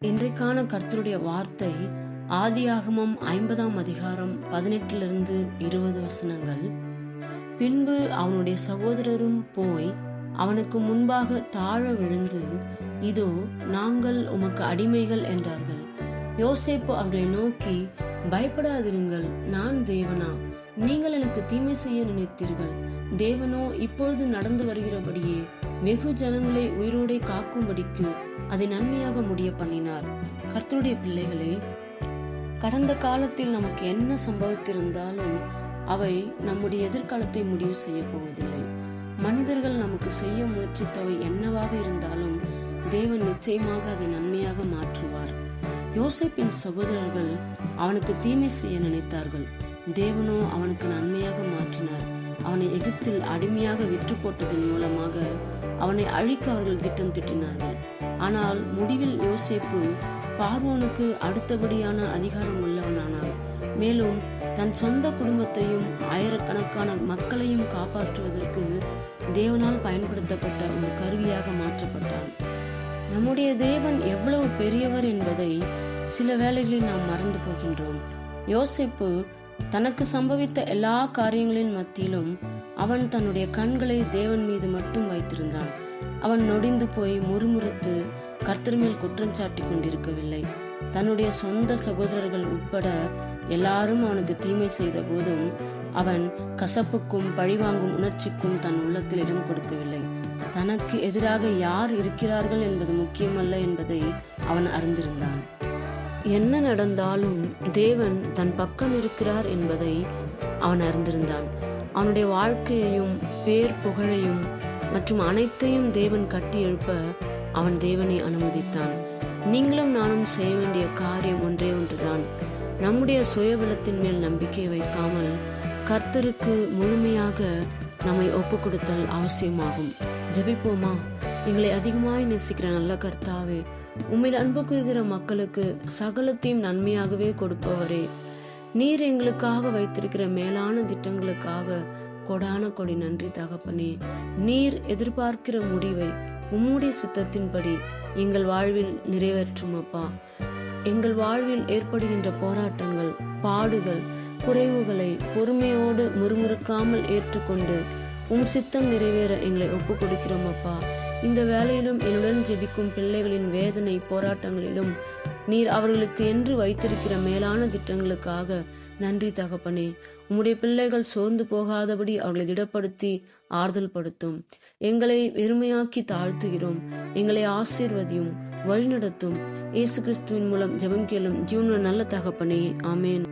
இன்றைக்கான கர்த்தருடைய வார்த்தை ஆதியாகமம் ஐம்பதாம் அதிகாரம் பதினெட்டிலிருந்து இருபது வசனங்கள். பின்பு அவனுடைய சகோதரரும் போய் அவனுக்கு முன்பாக தாழ விழுந்து இதோ நாங்கள் உமக்கு அடிமைகள் என்றார்கள். யோசேப்பு அவர்களை நோக்கி பயப்படாதிருங்கள் நான் தேவனா? நீங்கள் எனக்கு தீமை செய்ய நினைத்தீர்கள். தேவனோ இப்பொழுது நடந்து வருகிறபடியே வெகு ஜனங்களை உயிரோடே காக்கும்படிக்கு அதை நன்மையாக முடிய பண்ணினார். கர்த்தருடைய பிள்ளைகளே கடந்த காலத்தில் நமக்கு என்ன சம்பவித்திருந்தாலும் அவை நம்முடைய எதிர்காலத்தை முடிவு செய்ய போவதில்லை. மனிதர்கள் நமக்கு செய்ய முயற்சித்தவை என்னவாக இருந்தாலும் தேவன் நிச்சயமாக அதை நன்மையாக மாற்றுவார். யோசேப்பின் சகோதரர்கள் அவனுக்கு தீமை செய்ய நினைத்தார்கள். தேவனோ அவனுக்கு நன்மையாக மாற்றினார். அவனை எகிப்தில் அடிமையாக விற்று போட்டதன் மூலமாக அவனை அழிக்க அவர்கள் திட்டம் திட்டினார்கள். ஆனால் முடிவில் யோசேப்பு பார்வோனுக்கு அடுத்தபடியான அதிகாரம் உள்ளவனானான். மேலும் தன் சொந்த குடும்பத்தையும் ஆயிரக்கணக்கான மக்களையும் காப்பாற்றுவதற்கு தேவனால் பயன்படுத்தப்பட்ட ஒரு கருவியாக மாற்றப்பட்டான். நம்முடைய தேவன் எவ்வளவு பெரியவர் என்பதை சில வேளைகளில் நாம் மறந்து போகின்றோம். யோசேப்பு தனக்கு சம்பவித்த எல்லா காரியங்களின் மத்தியிலும் அவன் தன்னுடைய கண்களை தேவன் மீது மட்டும் வைத்திருந்தான். அவன் நொடிந்து போய் முறுமுறுத்து கர்த்தர் மேல் குற்றம் சாட்டி கொண்டிருக்கவில்லை. தன்னுடைய சொந்த சகோதரர்கள் உட்பட எல்லாரும் அவனுக்கு தீமை செய்த போதும் அவன் கசப்புக்கும் பழிவாங்கும் உணர்ச்சிக்கும் தன் உள்ளத்தில் இடம் கொடுக்கவில்லை. தனக்கு எதிராக யார் இருக்கிறார்கள் என்பது முக்கியமல்ல என்பதை அவன் அறிந்திருந்தான். என்ன நடந்தாலும் தேவன் தன் பக்கம் இருக்கிறார் என்பதை அவன் அறிந்திருந்தான். அவனுடைய வாழ்க்கையையும் பேர் புகழையும் மற்றும் அனைத்தையும் தேவன் கட்டி எழுப்ப அவன் தேவனை அனுமதித்தான். நீங்களும் நானும் செய்ய வேண்டிய காரியம் ஒன்றே ஒன்றுதான். நம்முடைய சுயபலத்தின் மேல் நம்பிக்கை வைக்காமல் கர்த்தருக்கு முழுமையாக நம்மை ஒப்பு கொடுத்தல் அவசியமாகும். ஜெபிப்போமா? எங்களை அதிகமாய் நேசிக்கிற நல்ல கர்த்தாவே உண்மையில் அன்பு கூறுகிற மக்களுக்கு சகலத்தையும் நன்மையாகவே கொடுப்பவரே. நீர் எங்களுக்காக வைத்திருக்கிற மேலான திட்டங்களுக்காக கொடான கொடி நன்றி தகப்பனே. நீர் எதிர்பார்க்கிற முடிவை உம்முடைய சித்தத்தின்படி எங்கள் வாழ்வில் நிறைவேற்றும் அப்பா எங்கள் வாழ்வில் ஏற்படுகின்ற போராட்டங்கள் பாடுகள் குறைவுகளை பொறுமையோடு முறுமுறுக்காமல் ஏற்றுக்கொண்டு உம் சித்தம் நிறைவேற எங்களை ஒப்பு கொடுக்கிறோம் அப்பா இந்த வேலையிலும் என்னுடன் ஜெபிக்கும் பிள்ளைகளின் வேதனை போராட்டங்களிலும் நீர் அவர்களுக்கு என்று வைத்திருக்கிற மேலான திட்டங்களுக்காக நன்றி தகப்பனே. உம்முடைய பிள்ளைகள் சோர்ந்து போகாதபடி அவர்களை திடப்படுத்தி ஆறுதல் படுத்தும். எங்களை வெறுமையாக்கி தாழ்த்துகிறோம். எங்களை ஆசீர்வதியும் வழிநடத்தும். இயேசு கிறிஸ்துவின் மூலம் ஜெபம் கேளும் ஜீவன நல்ல தகப்பனே. ஆமேன்.